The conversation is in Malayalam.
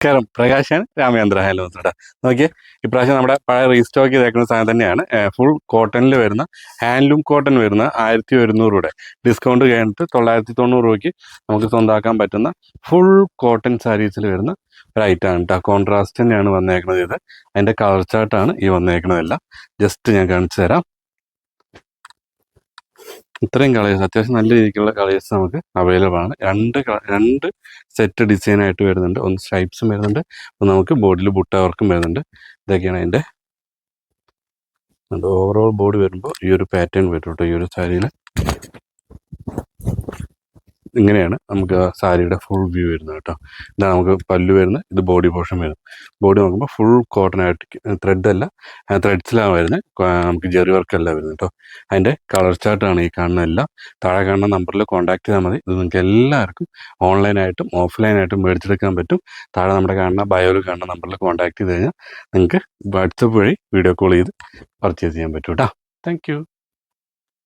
നമസ്കാരം. പ്രകാശൻ രാമചന്ദ്ര ഹലോ ചേട്ടാ. നോക്കിയേ ഇപ്രാവശ്യം നമ്മുടെ പഴയ റീസ്റ്റോക്ക് ചെയ്തേക്കുന്ന സാധനം തന്നെയാണ്. ഫുൾ കോട്ടണിൽ വരുന്ന ഹാൻഡ്ലൂം കോട്ടൺ വരുന്ന ആയിരത്തി ഒരുന്നൂറ് രൂപയുടെ. ഡിസ്കൗണ്ട് കഴിഞ്ഞിട്ട് തൊള്ളായിരത്തി തൊണ്ണൂറ് രൂപയ്ക്ക് നമുക്ക് സ്വന്തമാക്കാൻ പറ്റുന്ന ഫുൾ കോട്ടൺ സാരീസിൽ വരുന്ന ഒരു ഐറ്റമാണ് കേട്ടോ കോൺട്രാസ്റ്റ് തന്നെയാണ് വന്നേക്കുന്നത് ഇത്. അതിന്റെ കളർ ചാർട്ടാണ് ഈ വന്നേക്കുന്നതെല്ലാം. ജസ്റ്റ് ഞാൻ കാണിച്ചു തരാം. ഇത്രയും കളേഴ്സ് അത്യാവശ്യം നല്ല രീതിക്കുള്ള കളേഴ്സ് നമുക്ക് അവൈലബിൾ ആണ്. രണ്ട് രണ്ട് സെറ്റ് ഡിസൈൻ ആയിട്ട് വരുന്നുണ്ട്. ഒന്ന് സ്ട്രൈപ്സും വരുന്നുണ്ട്. ഒന്ന് നമുക്ക് ബോഡിയിൽ ബുട്ട വർക്കും വരുന്നുണ്ട്. ഇതൊക്കെയാണ് അതിന്റെ ഓവറോൾ ബോഡി വരുമ്പോൾ ഈ ഒരു പാറ്റേൺ വരും കേട്ടോ ഈ ഒരു സാരിയിൽ ഇങ്ങനെയാണ് നമുക്ക് ആ സാരിയുടെ ഫുൾ വ്യൂ വരുന്നത് കേട്ടോ. ഇതാണ് നമുക്ക് പല്ലു വരുന്നത് ഇത് ബോഡി പോർഷൻ വരുന്നത്. ബോഡി നോക്കുമ്പോൾ ഫുൾ കോട്ടൺ ആയിട്ട് ത്രെഡ് അല്ല ത്രെഡ്സിലാണ് വരുന്നത്. നമുക്ക് ജെറി വർക്ക് അല്ല വരുന്നത് കേട്ടോ. അതിന്റെ കളർ ചാർട്ടാണ് ഈ കാണുന്ന എല്ലാം. താഴെ കാണുന്ന നമ്പറിൽ കോൺടാക്ട് ചെയ്താൽ മതി. ഇത് നിങ്ങൾക്ക് എല്ലാവർക്കും ഓൺലൈനായിട്ടും ഓഫ്ലൈനായിട്ടും മേടിച്ചെടുക്കാൻ പറ്റും. താഴെ നമ്മുടെ കാണുന്ന ബയോയിൽ കാണുന്ന നമ്പറിൽ കോൺടാക്ട് ചെയ്ത് കഴിഞ്ഞാൽ നിങ്ങൾക്ക് വാട്സപ്പ് വഴി വീഡിയോ കോൾ ചെയ്ത് പർച്ചേസ് ചെയ്യാൻ പറ്റും കേട്ടോ. താങ്ക്